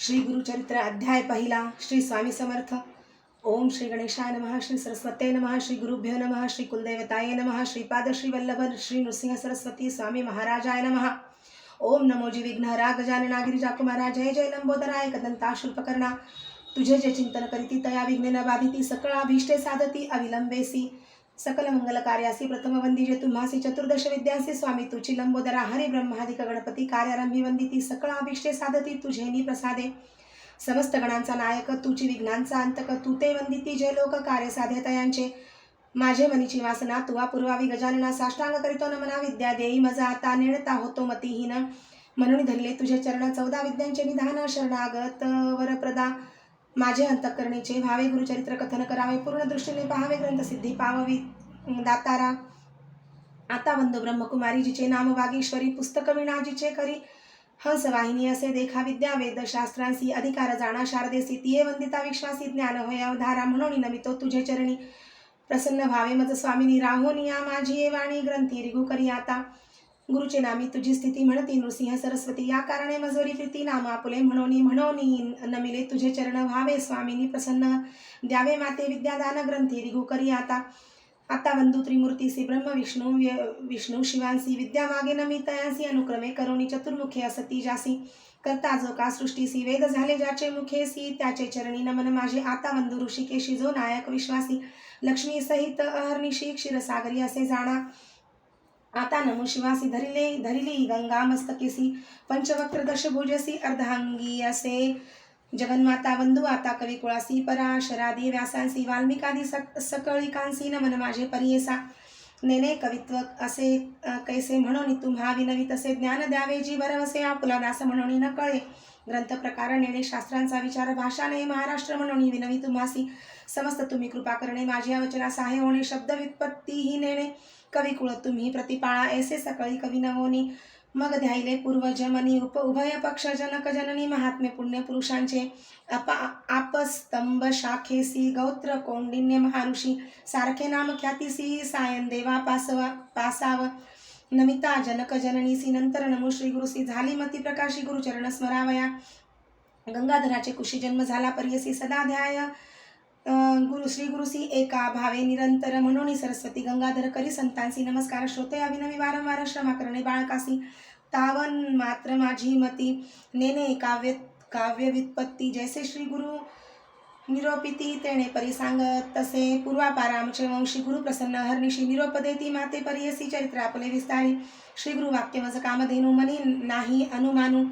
श्री गुरुचरित्र अध्याय पहिला श्री स्वामी समर्थ. ओम श्री गणेशाय नमः श्री सरस्वते नमः श्री गुरुभ्यो नमः श्री कुलदेवताय नमः श्रीपाद श्री वल्लभ श्री नृसिंह सरस्वती स्वामी महाराजाय नमः. ओम नमोजी विघ्नहरा गजानना गिरिजाकुमारा जय जय लंबोदराय कदंता शुल्पकर्णा तुझे जे चिंतन करीती तया विघ्नेन बाधिती सकळा अभीष्टे साधती अविलंबेसी. सकल मंगल कार्यासी प्रथम वंदिजे तुम्हासी चतुर्दश विद्यांसी स्वामी तुची लंबोदरा हरी ब्रह्मादिक गणपती कार्यारंभी वंदिती सकळ अभिष्टे साधती तुझेनी प्रसादे. समस्त गणांचा नायक तुची विघ्नांचा अंतक तू ते वंदिती जे लोक कार्य साध्य यांचे माझे मनीची वासना तुवा पूर्वावी गजानना साष्टांग करीतो नमना विद्या देई मजा आता नेणता होतो मतीहीन. म्हणून धरले तुझे चरण चौदा विद्यांचे निधान शरणागत वरप्रदा. माझे अंतकरणीचे भावे गुरुचरित्र कथन करावे पूर्ण दृष्टीने पाहावे ग्रंथसिद्धी पाहावी दातारा. आता वंदो ब्रह्मकुमारी जिचे नाम वागीश्वरी पुस्तक विणाजीचे करी. हंसवाहिनी असे देखा विद्या वेद शास्त्रांसी अधिकार जाणा शारदेसी तिये वंदिता विश्वासी ज्ञान होय अवधारा म्हणून नमितो तुझे चरणी. प्रसन्न भावे मज स्वामिनी राहोनिया माझी ये वाणी ग्रंथी रिगू करी आता. गुरुचे नामी तुझी स्थिती म्हणती नृसिंह सरस्वती या कारणे मजोरी प्रीती नाम आपुले म्हणोनी म्हणोनी नमिले तुझे चरण व्हावे स्वामिनी प्रसन्न. द्यावे माते विद्यादान ग्रंथी रिगू करी आता. आता बंधू त्रिमूर्तीसी ब्रह्म विष्णू विष्णू शिवांसी विद्या मी तयांसी अनुक्रमे करुणी चतुर्मुखे असती जासी। करता जो का सृष्टीसी वेद झाले ज्याचे मुखेसी त्याचे चरणी नमन माझे। आता बंधू ऋषिकेशी जो नायक विश्वासी। लक्ष्मी सहित अहर्निशी क्षीरसागरी असे जाणा। आता नमो शिवासी धरिले धरिली गंगा मस्तकेसी पंचवक्र दशभुजसी अर्धांगी असे। जगन्माता बंधू आता कवी कुळासी पराशरादी व्यासांसी वाल्मिकादी सक सकळिकांसी नमन माझे परियेसा. नेने कवित्व असे कैसे म्हणून तुम्हा विनवी तसे ज्ञान द्यावे जी भरवसे आपुला दास म्हणून न कळे. ग्रंथ प्रकार नेणे शास्त्रांचा विचार भाषा नये महाराष्ट्र म्हणून विनवी तुम्हासी. समस्त तुम्ही कृपा करणे माझी वचना साहे होणे शब्द व्युत्पत्ती ही नेणे. कवी कुळ तुम्ही प्रतिपाळा ऐसे सकळी कवी नवोनी. मग ध्यायले पूर्वजमनी उप उभय पक्ष जनक जननी महात्मे पुण्य पुरुषांचे अपा आपस्तंभ शाखेसी गौत्र कौंडिन्य महाऋषी सारखे नाम ख्यातीसी सायन देवा पासवा पासाव. नमिता जनक जननीसी नंतर नमो श्री गुरुसी झाली मती प्रकाशी गुरुचरण स्मरावया. गंगाधराचे कुशी जन्म झाला पर्यसी सदा ध्याय. गुरु श्री गुरुसी एका भावे निरंतर म्हणून सरस्वती गंगाधर करी संतांसी नमस्कार श्रोते अभिनवी वारंवार श्रमा करणे बाळकासी तावन मात्र माझी मती नेने काव्य काव्य व्युत्पत्ती जैसे श्री गुरु निरोपिती तेणे परी सांगत तसे पूर्वापार आमचे वंशी गुरु प्रसन्न हरनिशी निरोप देती माते परियसी चरित्र आपले विस्तारी श्री गुरु वाक्य मज कामधेनु मनी नाही अनुमानू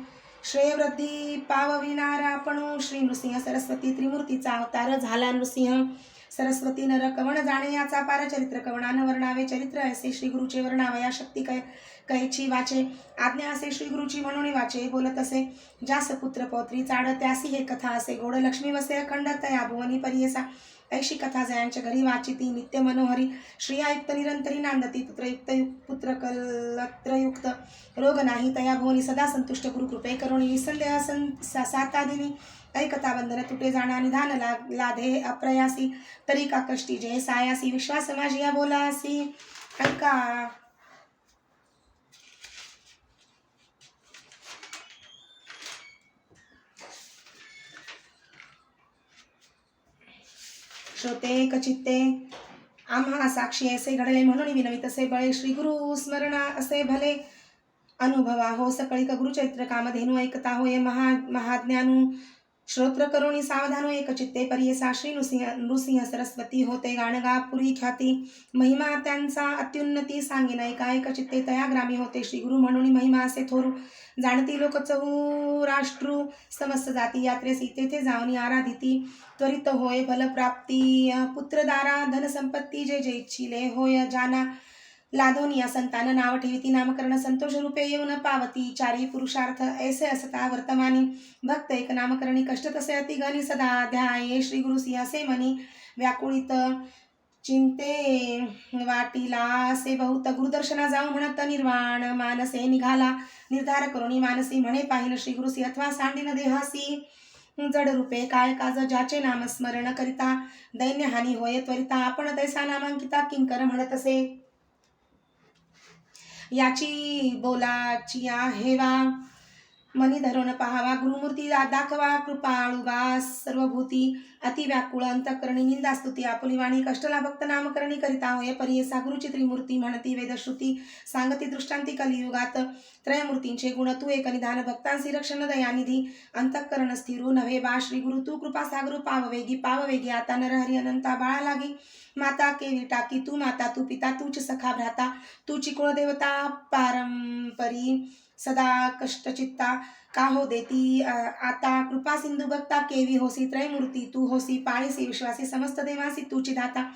क्षयवृद्धी पावविणारा आपण. श्री नृसिंह सरस्वती त्रिमूर्तीचा अवतार झाला नृसिंह. सरस्वती नर कवण जाणे याचा पार. चरित्र कवणान वर्णावे चरित्र. असे श्री गुरुचे वर्णावया. शक्ती कै कैची वाचे. आज्ञा असे श्री गुरुची म्हणून वाचे. बोलत असे. जास पुत्र पौत्री चाड त्यासी हे कथा असे. गोड लक्ष्मी वसे अखंड तया भुवनी परियसा. ऐशी कथा जयांच्या घरी वाचिती नित्य मनोहरी. श्रियायुक्त निरंतरी नांदती पुत्रयुक्त पुत्र कलत्रयुक्त. रोग नाही तया भोवनी सदा संतुष्ट गुरुकृपे करुणी. निसंदेह सं सा- सातादिनी ऐकता बंधन तुटे जाणा निधान ला लाधे अप्रयासी. तरी का कष्टी जय सायासी विश्वास माझी या बोलासी. ऐका. श्रोते कचित्ते आम्हा साक्षी असे घडले म्हणून विनवी तसे बळे. श्री गुरु स्मरणा असे भले. अनुभवा हो सकळी का गुरुचरित्र कामधेनु ऐकता होय महा महाज्ञानू. श्रोत्र करुणी सावधानो एक चित्ते परियसा श्री नृसिंह नृसिंह सरस्वती होते गाणगा पुरी ख्याती। महिमा त्यांचा अत्युन्नती सांगेन ऐका एक चित्ते तया ग्रामी होते श्री गुरु म्हणून महिमा असे थोरू। जाणती लोक चहू राष्ट्रू समस्त जाती यात्रेस तेथे जाऊनी आराधिती। त्वरित होय फलप्राप्ती पुत्रदारा धनसंपत्ती जे जे इच्छिले होय जाना। लादोनिया संतान नाव ठेविती नामकरण संतोष रूपे येऊन पावती. चारी पुरुषार्थ ऐसे असता वर्तमानी. भक्त एक नामकरणी कष्ट तसे अति गणी सदा. ध्याये श्री गुरु सिंहासे मनी. व्याकुळित चिंते वाटीला से बहुत गुरुदर्शना जाऊ म्हणत निर्वाण. मानसे निघाला. निर्धार करुणी मानसी म्हणे पाहिन श्री गुरुसी अथवा सांडीन देहासी. जड रूपे काय काज ज्याचे नामस्मरण करिता. दैन्य हानी होय त्वरिता. आपण तैसा नामांकिता किंकर म्हणत असे. याची बोलाची हेवा मनी धरून पाहावा गुरुमूर्ती दाखवा कृपाळू वास सर्वभूती अति व्याकुळ अंतकरणी निंदा स्तुती आपुली वाणी कष्टला भक्त नामकरणी करिता होय परियसा गुरुची त्रिमूर्ती म्हणती वेदश्रुती सांगती दृष्टांती कलियुगात. त्रयमूर्तींचे गुण तू एक निधान भक्तांसी रक्षण दयानिधी. अंतःकरण स्थिरू हो नव्हे बा श्री गुरु तू कृपा सागरू हो पाववेगी पाववेगी. आता नरहरी अनंता बाळा लागी. माता केवी टाकी तू माता तू पिता तूच सखा भ्राता तूची कुळदेवता पारंपरी. सदा कष्टचित्ता का हो देती? आता कृपा सिंधू भक्ता केवी होसी त्रयमूर्ती तू होसी पाळीसी विश्वासी समस्त देवासी तूची दाता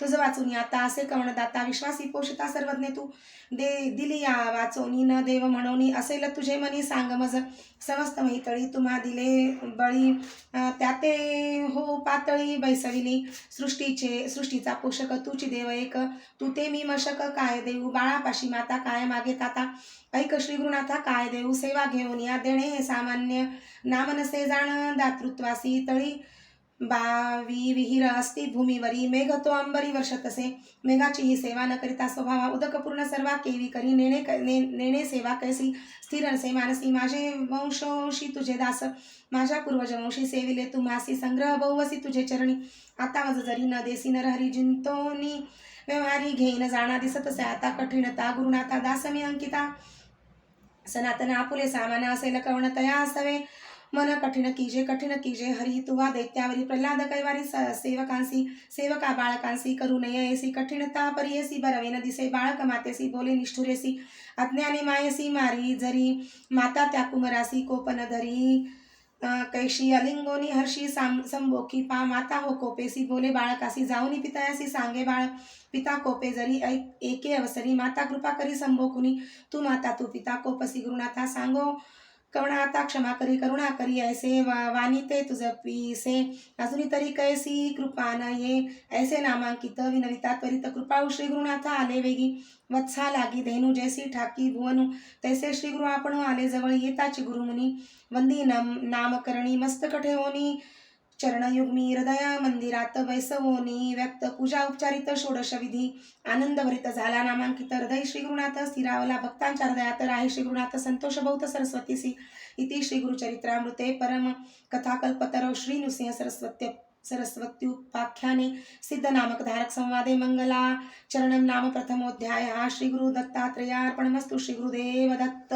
तुझं वाचून आता असे कवण दाता विश्वासी पोषिता सर्वज्ञ तू. दे दिली या वाचोनी न देव म्हणोनी असेल तुझे मनी सांग मज. समस्त महितळी तुम्हा दिले बळी. त्याते हो पातळी बैसविली. सृष्टीचे सृष्टीचा पोषक तुची देव एक. तू ते मी मशक काय देऊ? बाळापाशी माता काय मागे ताता? ऐक श्री गुरुनाथा काय देऊ? सेवा घेऊन या देणे हे सामान्य. नामनसे जाण दातृत्वासी तळी. बावी विहीर असती भूमीवरी मेघ तो अंबरी वर्षतसे मेघाची ही सेवा न करिता स्वभावा उदकपूर्ण सर्वा केवी करी नेणे ने, नेणे सेवा कैसी स्थिर असे मानसी माझे वंशवंशी तुझे दास माझ्या पूर्वजवंशी सेविले तू मासी संग्रह बहुवसी तुझे चरणी आता माझं जरी न देसी नरहरी जिंतोनी व्यवहारी घेईन जाणा दिसतसे आता कठीणता गुरुनाथा दास मी अंकिता सनातन आपुले सामान असेल कवण तया असावे मन कठीण कीजे कठीण कीजे हरी तुवा दैत्यावरी प्रल्हाद कैवारी स- सेवकांसी सेवका बाळकांसी करू नये ऐसी कठीणता परियसी बरवेन दिसे बाळक मातेसी बोले निष्ठुरेसी. अज्ञानी मायसी मारी जरी माता त्या कुमरासी कोपन धरी. कैशी अलिंगोनी हर्षी साम संबोकी पा माता हो कोपेसी बोले बाळकासी जाऊनी पितायासी सांगे बाळ पिता कोपे जरी एके अवसरी माता कृपा करी संबोकुनी तू माता तू पिता कोपसी गुरुनाथा सांगो. कवणाता क्षमा करी करुणा करी ऐसे वा वाणी ते तुझ पीसे. अजूनी तरी कैसी कृपा न ये ऐसे नामांकित विनविता त्वरित कृपाळू हो श्री गुरुनाथा आले वेगी. वत्सा लागी धेनु जैसी ठाकी भुवनु. तैसे श्री गुरु आपण आले जवळ येताची गुरुमुनी. वंदी नाम नामकरणी मस्तक ठेवोनी. चरणयुग्मी हृदया मंदिरात वैसवोनी व्यक्त पूजा उपचारित षोडश विधी. आनंदभरित झाला नामांकित हृदय श्रीगुरुनाथ स्थिरावला. भक्तांच्या हृदयात राही श्रीगुरुनाथ संतोष बौद्ध सरस्वती सी. इति श्रीगुरुचरित्रामृते परम कथाकल्पतरौ श्री नृसिंह सरस्वत्य सरस्वत्युपाख्याने सिद्ध नामक धारक संवादे मंगला. चरणं नाम प्रथमोध्याय. श्री दत्त.